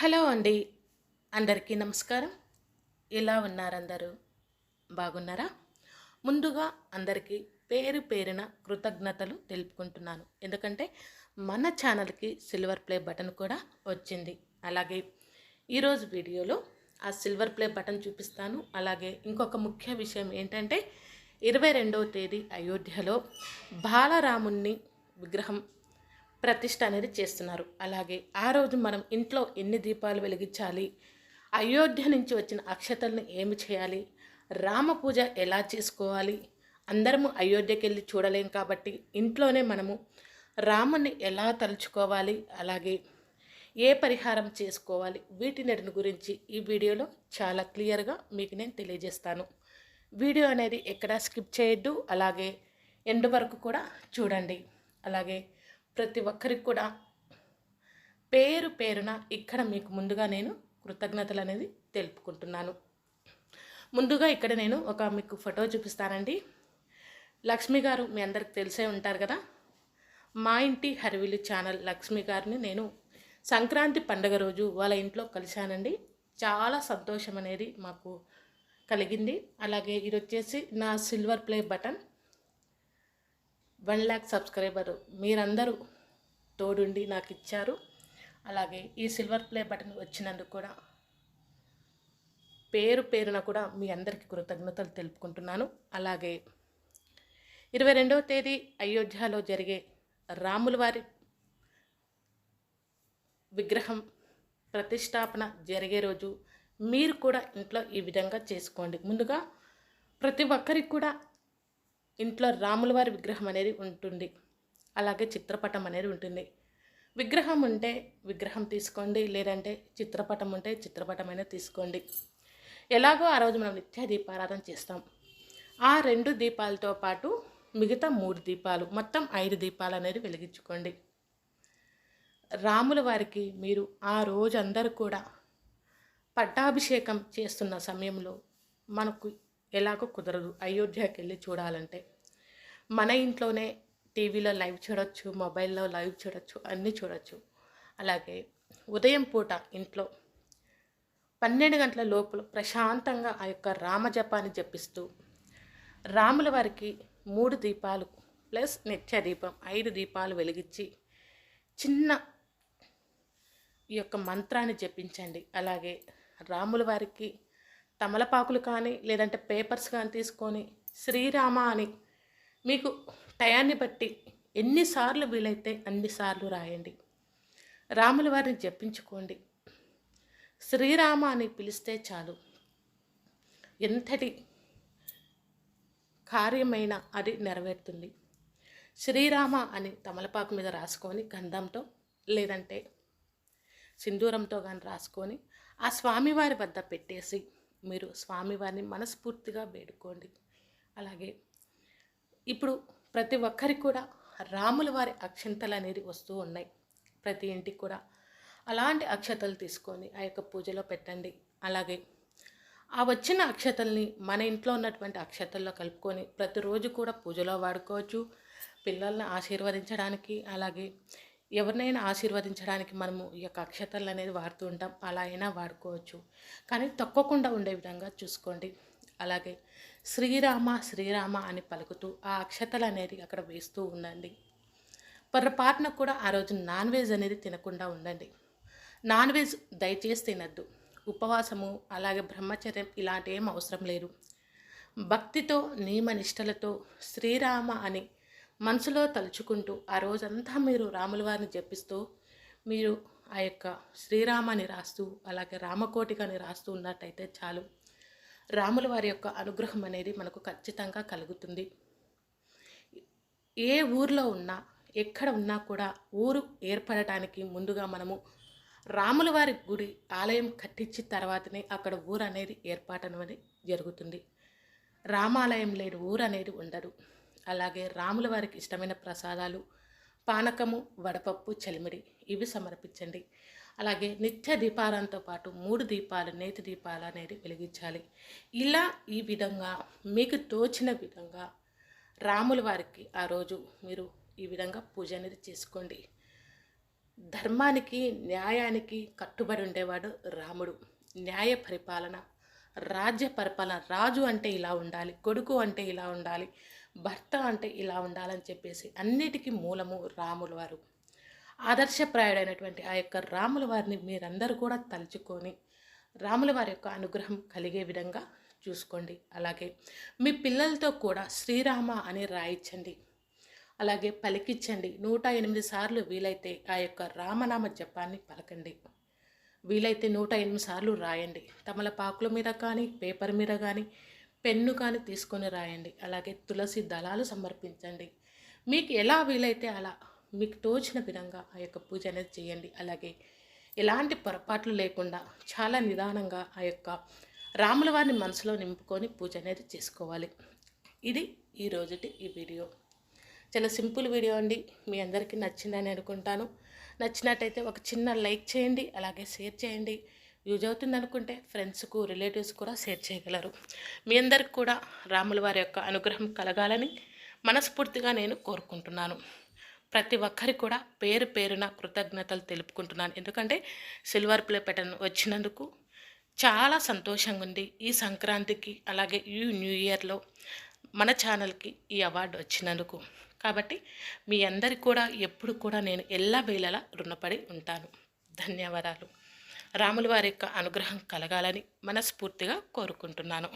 Hello అండి. అందరికీ నమస్కారం. ఎలా ఉన్నారందరూ? బాగున్నారా? ముందుగా అందరికీ పేరు పేరిన కృతజ్ఞతలు తెలుపుకుంటున్నాను. ఎందుకంటే మన ఛానల్కి సిల్వర్ ప్లే బటన్ కూడా వచ్చింది. అలాగే ఈరోజు వీడియోలో ఆ సిల్వర్ ప్లే బటన్ చూపిస్తాను. అలాగే ఇంకొక ముఖ్య విషయం ఏంటంటే ఇరవై రెండవ తేదీ అయోధ్యలో బాలరాముణ్ణి విగ్రహం ప్రతిష్ట అనేది చేస్తున్నారు. అలాగే ఆ రోజు మనం ఇంట్లో ఎన్ని దీపాలు వెలిగించాలి అయోధ్య నుంచి వచ్చిన అక్షతలను ఏమి చేయాలి రామ పూజ ఎలా చేసుకోవాలి అందరము అయోధ్యకి వెళ్ళి చూడలేం కాబట్టి ఇంట్లోనే మనము రాముని ఎలా తలుచుకోవాలి అలాగే ఏ పరిహారం చేసుకోవాలి వీటిని గురించి ఈ వీడియోలో చాలా క్లియర్గా మీకు నేను తెలియజేస్తాను. వీడియో అనేది ఎక్కడా స్కిప్ చేయొద్దు అలాగే ఎండ్ వరకు కూడా చూడండి. అలాగే ప్రతి ఒక్కరికి కూడా పేరు పేరున ఇక్కడ మీకు ముందుగా నేను కృతజ్ఞతలు అనేది తెలుపుకుంటున్నాను. ముందుగా ఇక్కడ నేను ఒక మీకు ఫోటో చూపిస్తానండి. లక్ష్మి గారు మీ అందరికి తెలిసే ఉంటారు కదా? మా ఇంటి హరివిలు ఛానల్ లక్ష్మి గారిని నేను సంక్రాంతి పండుగ రోజు వాళ్ళ ఇంట్లో కలిశానండి. చాలా సంతోషం అనేది మాకు కలిగింది. అలాగే ఇది వచ్చేసి నా silver play button. One lakh subscriber మీరందరూ తోడుండి నాకు ఇచ్చారు అలాగే ఈ సిల్వర్ ప్లే బటన్ వచ్చినందుకు కూడా పేరు పేరున కూడా మీ అందరికీ కృతజ్ఞతలు తెలుపుకుంటున్నాను. అలాగే ఇరవై రెండవ తేదీ అయోధ్యలో జరిగే రాముల వారి విగ్రహం ప్రతిష్టాపన జరిగే రోజు మీరు కూడా ఇంట్లో ఈ విధంగా చేసుకోండి. ముందుగా ప్రతి ఒక్కరికి కూడా ఇంట్లో రాములవారి విగ్రహం అనేది ఉంటుంది. అలాగే చిత్రపటం అనేది ఉంటుంది. విగ్రహం ఉంటే విగ్రహం తీసుకోండి లేదంటే చిత్రపటం ఉంటే చిత్రపటం అనేది తీసుకోండి. ఎలాగో ఆ రోజు మనం నిత్య దీపారాధన చేస్తాం. ఆ రెండు దీపాలతో పాటు మిగతా మూడు దీపాలు మొత్తం ఐదు దీపాలు అనేది వెలిగించుకోండి. రాముల వారికి మీరు ఆ రోజు అందరూ కూడా పట్టాభిషేకం చేస్తున్న సమయంలో మనకు ఎలాగో కుదరదు అయోధ్యకి వెళ్ళి చూడాలంటే. మన ఇంట్లోనే టీవీలో లైవ్ చూడొచ్చు మొబైల్లో లైవ్ చూడొచ్చు అన్నీ చూడొచ్చు. అలాగే ఉదయం పూట ఇంట్లో పన్నెండు గంటల లోపల ప్రశాంతంగా ఆ యొక్క రామజపాన్ని జపిస్తూ రాముల వారికి మూడు దీపాలు ప్లస్ నిత్య దీపం ఐదు దీపాలు వెలిగించి చిన్న ఈ యొక్క మంత్రాన్ని జపించండి. అలాగే రాముల వారికి తమలపాకులు కానీ లేదంటే పేపర్స్ కానీ తీసుకొని శ్రీరామ అని మీకు టయాన్ని బట్టి ఎన్నిసార్లు వీలైతే అన్నిసార్లు రాయండి. రాముల వారిని జపించుకోండి. శ్రీరామ అని పిలిస్తే చాలు. ఎంతటి కార్యమైన అది నెరవేరుతుంది. శ్రీరామ అని తమలపాకు మీద రాసుకొని గంధంతో లేదంటే సింధూరంతో కానీ రాసుకొని ఆ స్వామివారి వద్ద పెట్టేసి మీరు స్వామివారిని మనస్ఫూర్తిగా వేడుకోండి. అలాగే ఇప్పుడు ప్రతి ఒక్కరికి కూడా రాముల వారి అక్షంతలు అనేది వస్తూ ఉన్నాయి. ప్రతి ఇంటికి కూడా అలాంటి అక్షతలు తీసుకొని ఆ యొక్క పూజలో పెట్టండి. అలాగే ఆ వచ్చిన అక్షతల్ని మన ఇంట్లో ఉన్నటువంటి అక్షతల్లో కలుపుకొని ప్రతిరోజు కూడా పూజలో వాడుకోవచ్చు. పిల్లల్ని ఆశీర్వదించడానికి అలాగే ఎవరినైనా ఆశీర్వదించడానికి మనము ఈ యొక్క అక్షతలు అనేది వాడుతూ ఉంటాం. అలా అయినా వాడుకోవచ్చు. కానీ తక్కువకుండా ఉండే విధంగా చూసుకోండి. అలాగే శ్రీరామ శ్రీరామ అని పలుకుతూ ఆ అక్షతలు అనేది అక్కడ వేస్తూ ఉండండి. పొరపాటున కూడా ఆ రోజు నాన్ వెజ్ అనేది తినకుండా ఉండండి. నాన్ వెజ్ దయచేసి తినద్దు. ఉపవాసము అలాగే బ్రహ్మచర్యం ఇలాంటి ఏం అవసరం లేదు. భక్తితో నియమనిష్టలతో శ్రీరామ అని మనసులో తలుచుకుంటూ ఆ రోజంతా మీరు రాముల వారిని జపిస్తూ మీరు ఆ యొక్క శ్రీరామాన్ని రాస్తూ అలాగే రామకోటికని రాస్తూ ఉన్నట్టయితే చాలు. రాముల వారి యొక్క అనుగ్రహం అనేది మనకు ఖచ్చితంగా కలుగుతుంది. ఏ ఊర్లో ఉన్నా ఎక్కడ ఉన్నా కూడా ఊరు ఏర్పడటానికి ముందుగా మనము రాముల వారి గుడి ఆలయం కట్టించిన తర్వాతనే అక్కడ ఊరు అనేది ఏర్పాటు అనేది జరుగుతుంది. రామాలయం లేని ఊరు అనేది ఉండదు. అలాగే రాముల వారికి ఇష్టమైన ప్రసాదాలు పానకము వడపప్పు చలిమిడి ఇవి సమర్పించండి. అలాగే నిత్య దీపాలంతో పాటు మూడు దీపాలు నేతి దీపాలు అనేది వెలిగించాలి. ఇలా ఈ విధంగా మీకు తోచిన విధంగా రాముల వారికి ఆ రోజు మీరు ఈ విధంగా పూజ అనేది చేసుకోండి. ధర్మానికి న్యాయానికి కట్టుబడి ఉండేవాడు రాముడు. న్యాయ పరిపాలన రాజ్య పరిపాలన రాజు అంటే ఇలా ఉండాలి కొడుకు అంటే ఇలా ఉండాలి భర్త అంటే ఇలా ఉండాలని చెప్పేసి అన్నిటికీ మూలము రాముల వారు. ఆదర్శప్రాయుడైనటువంటి ఆ యొక్క రాముల వారిని మీరందరూ కూడా తలుచుకొని రాముల వారి యొక్క అనుగ్రహం కలిగే విధంగా చూసుకోండి. అలాగే మీ పిల్లలతో కూడా శ్రీరామ అని రాయించండి అలాగే పలికించండి నూట ఎనిమిది సార్లు వీలైతే ఆ యొక్క రామనామ జపాన్ని పలకండి. వీలైతే నూట ఎనిమిది సార్లు రాయండి. తమలపాకుల మీద కానీ పేపర్ మీద కానీ పెన్ను కానీ తీసుకొని రాయండి. అలాగే తులసి దళాలు సమర్పించండి. మీకు ఎలా వీలైతే అలా మీకు తోచిన విధంగా ఆ యొక్క పూజ అనేది చేయండి. అలాగే ఎలాంటి పొరపాట్లు లేకుండా చాలా నిదానంగా ఆ యొక్క రాముల వారిని మనసులో నింపుకొని పూజ అనేది చేసుకోవాలి. ఇది ఈ రోజుటి ఈ వీడియో. చాలా సింపుల్ వీడియో అండి. మీ అందరికీ నచ్చిందని అనుకుంటాను. నచ్చినట్టయితే ఒక చిన్న లైక్ చేయండి. అలాగే షేర్ చేయండి. యూజ్ అవుతుంది అనుకుంటే ఫ్రెండ్స్కు రిలేటివ్స్ కూడా షేర్ చేయగలరు. మీ అందరికి కూడా రాముల వారి యొక్క అనుగ్రహం కలగాలని మనస్ఫూర్తిగా నేను కోరుకుంటున్నాను. ప్రతి ఒక్కరి కూడా పేరు పేరున కృతజ్ఞతలు తెలుపుకుంటున్నాను. ఎందుకంటే సిల్వర్ ప్లే బటన్ వచ్చినందుకు చాలా సంతోషంగా ఉంది. ఈ సంక్రాంతికి అలాగే ఈ న్యూ ఇయర్లో మన ఛానల్కి ఈ అవార్డు వచ్చినందుకు. కాబట్టి మీ అందరికి కూడా ఎప్పుడు కూడా నేను ఎల్ల వేళలా రుణపడి ఉంటాను. ధన్యవాదాలు. రాముల వారి యొక్క అనుగ్రహం కలగాలని మనస్ఫూర్తిగా కోరుకుంటున్నాను.